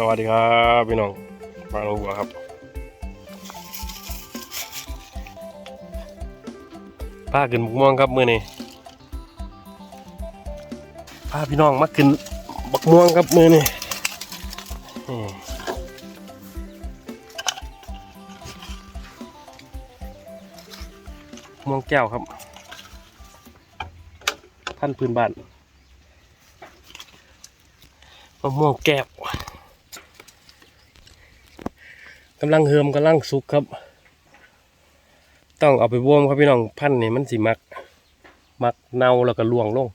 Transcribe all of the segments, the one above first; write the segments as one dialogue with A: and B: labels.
A: สวัสดีครับพี่น้องฟังหัวครับป้าขึ้นบักม่วงครับมือนี้ป้าพี่น้องมาขึ้นบักม่วงครับมือนี้อืมม่วงแก้วครับ ท่านพื้นบ้านมะม่วงแก้ว กำลังเฮิมกำลังสุกครับ ต้องเอาไปบ่มครับพี่น้องพันธุ์นี่มันสิมัก มักเน่าแล้วก็ล่วงลง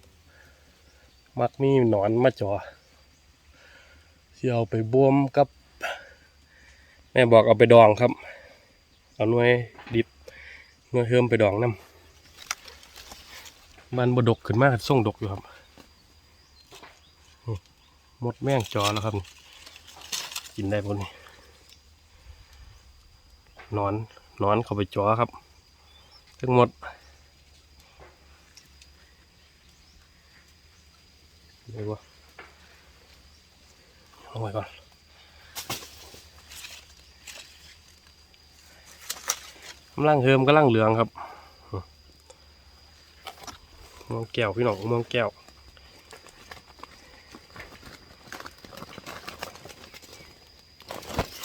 A: มักมีหนอนมาจ่อที่เอาไปบ่มกับ แม่บอกเอาไปดองครับ เอาหน่วยดิบหน่วยเฮิมไปดองน้ำมันบดกขึ้นมากส่งดกอยู่ครับหมดแม่งจอแล้วครับ กินได้บนนี้ นอนนอนเข้าไปจ้อครับ ทั้งหมดเลยวะเอาไว้ก่อนกำลังเฮิมกำลังเหลืองครับมองแก้วพี่น้องมองแก้ว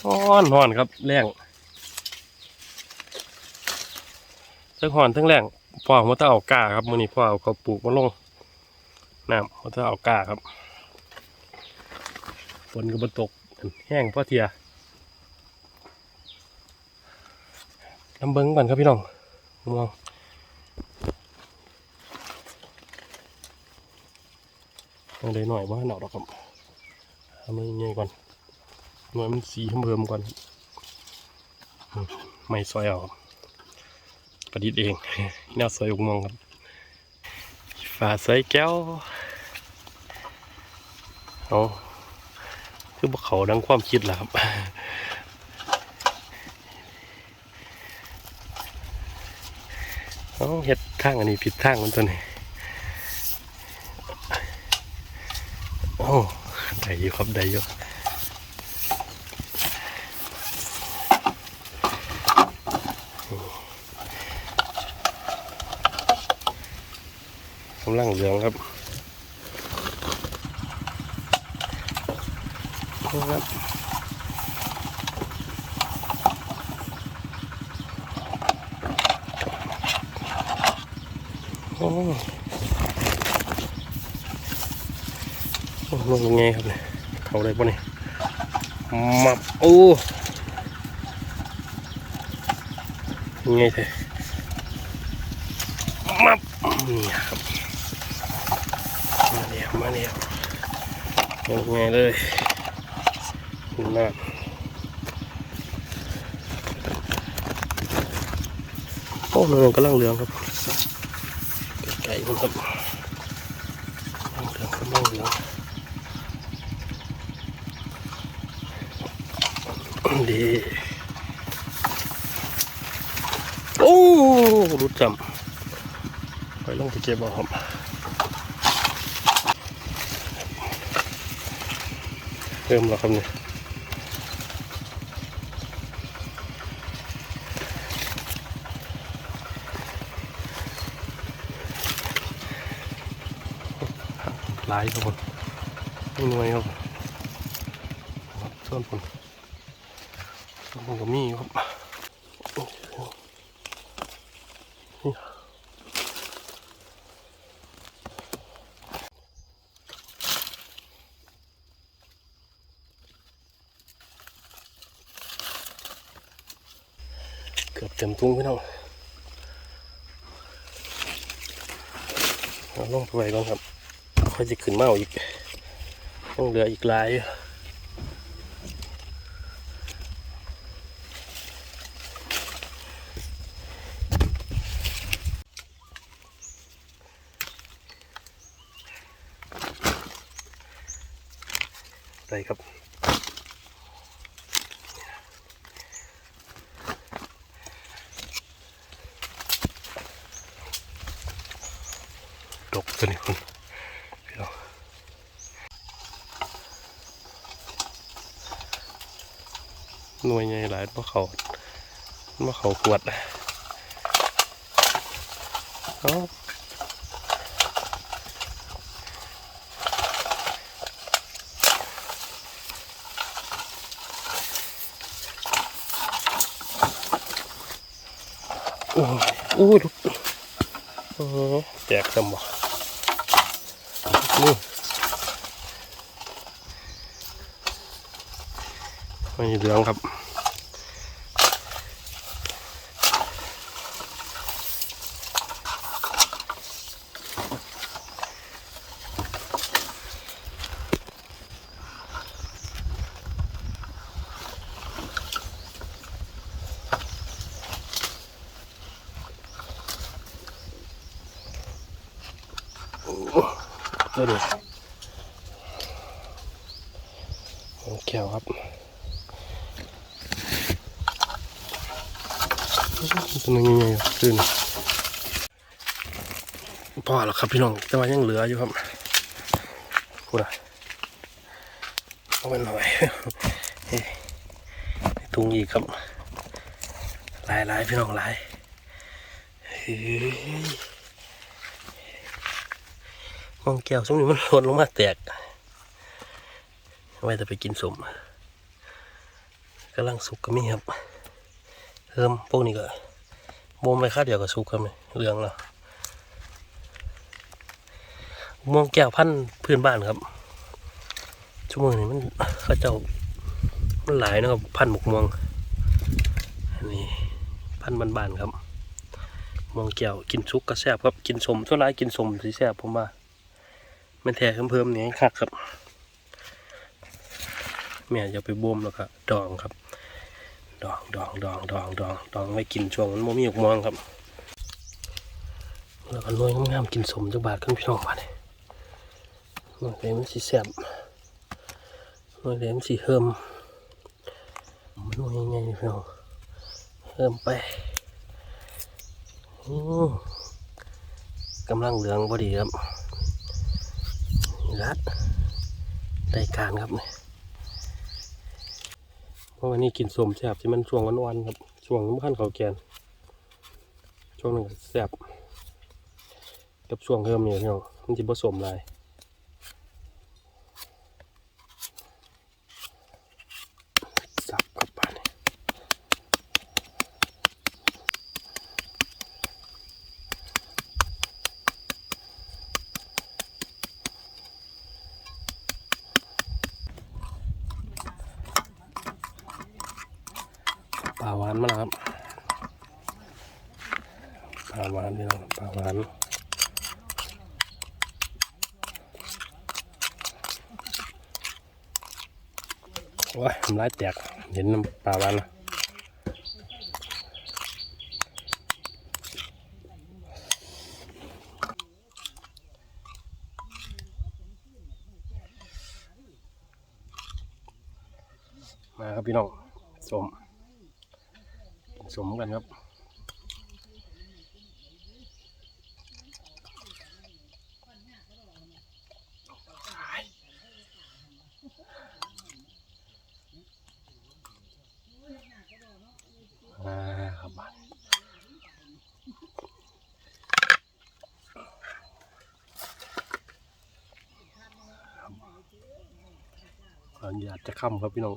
A: ฮ้อนฮ้อนครับแรง ทั้งหอนทั้งแรงพ่อมาต้องเอากาครับมือนี้พ่อเอาเขาปลูกมาลงน้ำมาต้องเอากาครับฝนก็บตกแห้งพ่อเทียน้ำเบิ้งบันครับพี่น้องมองเอาได้หน่อยว่าหนอกหรอกครับเอามือใหญ่ก่อนหน่อยมันสีเพิ่มๆก่อนไม่ซอยเอาครับ ประดิษฐ์เองแนวสวยอุกมงครับฝาใส่แก้วเอาคือพวกเขาดังความคิดแหละครับเอาเฮ็ดทางอันนี้ผิดทางมันตัวนี้โอ้ได้อยู่ครับได้อยู่ำลังเหลืองครับครับโอ้โอ้ลงยังไงครับเนี่ยเขาได้ปะเนี่ยมับโอ้ยังไงเถอะมับนี่ครับ มา เดียวมาเดียวยังไงเลยน่าโอ้มันกำลังเหลืองครับไก่มันครับเหลืองกำลังเหลืองดีโอ้รุดจำไปลงไปเก็บเอาครับ เริ่มแล้วครับเนี่ยหลายครับผมไม่น้อยครับครับส่วนผมส่วนผมก็มีครับนี่ ทุ่งพี่น้องเอาลงไปไว้ก่อนครับค่อยจะขึ้นมาเอาอีกต้องเหลืออีกหลายอยู่ได้ครับ ดก ตัวนี้คุณพี่น้องหน่วยใหญ่หลายเพราะเขาเพราะเขาขวดเอาโอ้ยโอ้ยลูกเออแตกสมอง นี่ไม่เหลืองครับโอ้ ตัวเด็กโอ้แก้วครับตัวนึงยังไงขึ้นพอแล้วครับพี่น้องแต่ว่ายังเหลืออยู่ครับพูดอะเอาไปหน่อยเฮ้ยถุงอีกครับหลายๆพี่น้องหลายเฮ้ย องแก้วสมนี้มันหล่นลงมาแตกไว้แต่ไปกินสมกำลังสุกก็มีครับเพิ่มพวกนี้ก็บ่มไปค่าเดียวกับสุกครับนี่เรื่องแล้วมองแก้วพันธุ์พื้นบ้านครับชั่วโมงนี้มันเขาเจ้ามันหลายนะครับพันธุ์หมกม่วงอันนี้พันธุ์บ้านๆครับมองแก้วกินซุกก็แซ่บครับกินสมส่วนหลายกินสมสิแซ่บผมว่า มันแทกเพิ่มๆนี้คักครับ แม่จะไปบ่มแล้วก็ดองครับ ดองดองดองดองดองดองไว้กินช่วงมันโมมีหยกมองครับ แล้วก็รวยงามๆกินสมจักบาทขึ้นพี่น้องมาเนี่ยหน่วยเลยมันสีแสบหน่วยเลยมันสีเฮิมมันหน่วยยังไงพี่น้องเฮิมไปอืมกำลังเหลืองพอดีครับ รัดได้การครับเนี่ยเพราะวันนี้กินสมแซบที่มันช่วงวันๆครับช่วงบ้นเขาแกนช่วงหนึงแซบกับช่วงเพิ่มเนี่ยพี่น้องมันจะผสมหลายสับกลับไปนี่ปลาหวานมาแล้วครับปลาหวานพี่น้องปลาหวาน โอ้ยทำร้ายแตก เห็นน้ำปลาบ้านนะมาครับพี่น้องสมสมกันครับ อ่าครับบ้านขออนุญาต จะค่ำครับพี่น้อง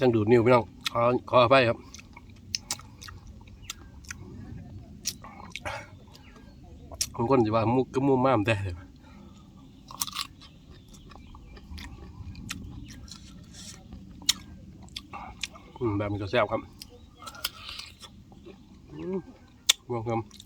A: จังดูดนิ้วพี่น้องขอขออภัยครับคนคนจะว่ามุกก็มุมมามได้เลยแบบมีก็แซ่บครับวงคำ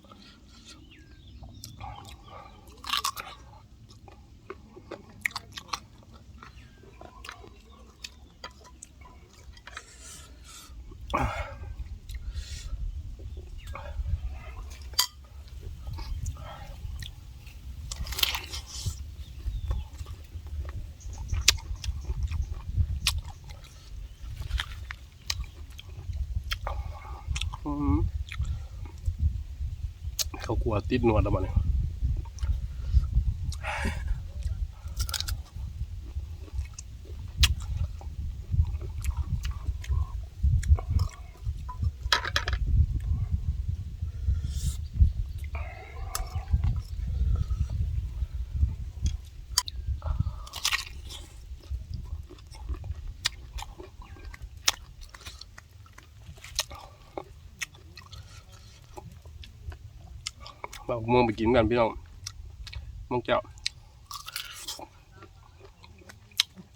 A: เขากลัวติดหนวดแล้วมันเนี่ย มืองไปกินกันพี่น้องมองเจ้า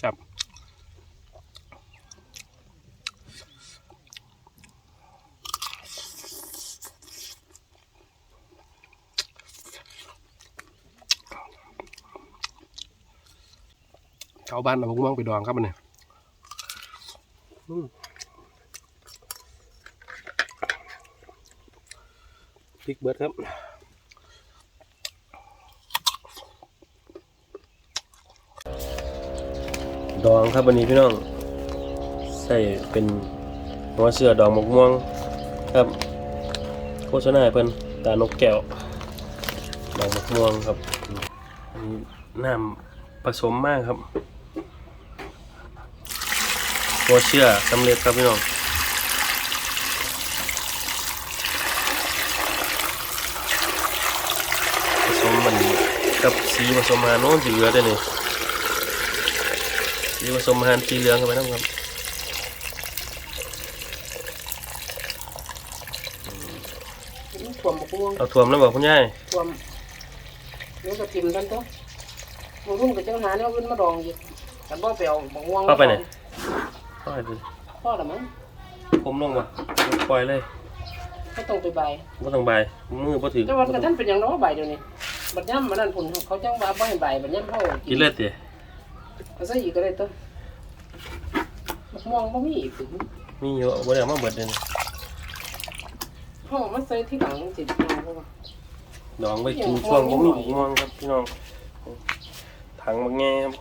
A: จับเข้าบ้านเอาพวกม่งไปดองครับมันเนี่ยพริกเบิร์ดครับ ดองครับวันนี้พี่น้องใส่เป็นหัวเสือดองมะม่วงครับโฆษณาเพิ่นตานกแก้วดองมะม่วงครับนนี้น้ำผสมมากครับหัวเสือสำเร็จครับพี่น้องผสมมันกับสีผสมมาโน้นสีเหลือได้ นี่สีผสมอาหารสีเหลืองเข้าไปนะครับ
B: ถ่วมบกม่วง
A: เอาถ่วมแล้วบอกคุณยาย
B: ถ่วมเดี๋ยวก็จิ้มกันตัวบางรุ่นก็จังหาเนี่ยขึ้นมาดองอีกแต่บ่ไปเอาบกม่วง
A: เข้าไปไหนเข้าไปดู
B: พ่อละมั้ง
A: ผมลงมาปล่อยเลย
B: ไม่ต้องไปใบ
A: ไม่ต้องใบายมือพอถือ
B: แต่วันกระท่านเป็นอย่างน้อยใบเดี๋ยวนี้บัดย่ำมานั่นผลเขาจังว่าบ่ให้ใบบัดย่ำเขา
A: กินเลือดเตี๋ย
B: เอาซะอีกก็ได้ตัวบกม่วงบ่มีอีกถึง
A: มีเยอะบ่ได้เอามาเบิดเลยนะ
B: พ่อมาใส่ที่หลังสิเอาเพราะว่า
A: ดองไว้กินช่วงผมมีบุกมองครับพี่น้องถังบางแง่ครับ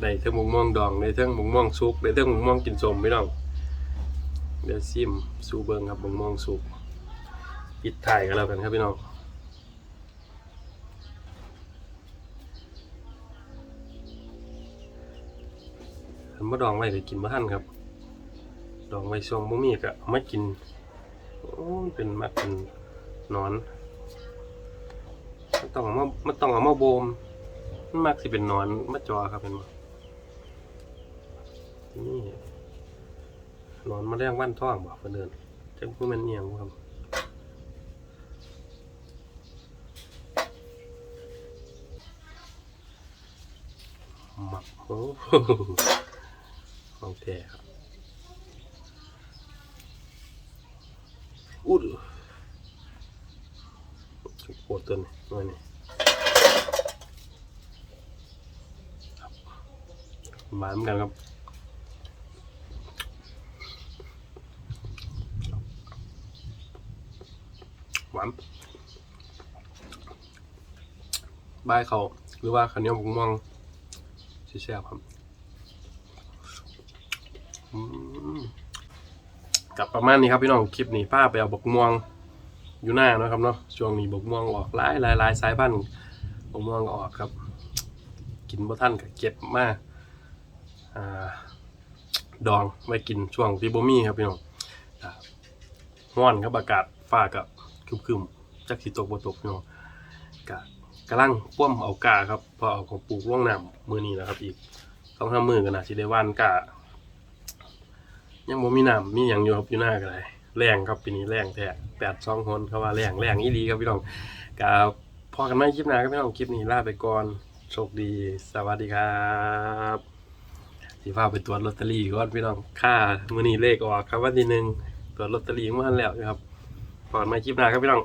A: ได้เทั้งบุกม่วงดองได้เทั้งบุกม่วงสุกได้เทั้งบุกม่วงกินสมพี่น้องเดี๋ยวซิมสูเบิงครับบุกม่วงสุกปิดถ่ายกันแล้วกันครับพี่น้อง นบ่ดองไว้ก็กินบ่ทันครับ ดองไว้ช่วงบ่มีก็เอามากินโอ้เป็นมักเป็นนอนมันต้องเอามามันต้องเอามาโบมมันมักสิเป็นนอนมาจอครับเป็นบ่นี่นอนมาแรงวันท้องบ่เพิ่นเดินจังผู้แม่นเอียงบ่ครับหมักโอ้โห ของแท้ครับอู้ดปวดตัวนี่หน่อยนี่ครับหวานเหมือนกันครับหวานบายเขาหรือว่าขันเหนียวบุกม่วงชิแซ่บครับ กับประมาณนี้ครับพี่น้องคลิปนี้ป้าไปเอาบกม่วงอยู่หน้านะครับเนาะช่วงนี้บกม่วงออกหลายหลายหลายสายพันธุ์บกม่วงออกครับ กินบ่ท่านก็เก็บมาอ่าดองไว้กินช่วงที่บ่มีครับพี่น้องอ่าร้อนครับอากาศฟ้ากับครึมๆจักสิตกบ่ตกพี่น้องกะกำลังป้วมเอากาครับพอเอาของปลูกล่วงน้ำมือนี้นะครับอีกต้องทำมือกันนะสิได้ว่านกา ยังบ่มีน้ำมีอย่างอยู่ครับอยู่หน้ากันเลยแรงครับปีนี้แรงแท้แปดสองคนเขาว่าแรงแรงอีดีครับพี่น้องกับพอกันไม่คลิปหน้าครับพี่น้องคลิปนี้ลาไปก่อนโชคดีสวัสดีครับสิพาไปตรวจลอตเตอรี่ก่อนพี่น้องค่ามือนี้เลขออกครับวันที่หนึ่งตรวจลอตเตอรี่เมื่อแล้วครับก่อนมาคลิปหน้าครับพี่น้อง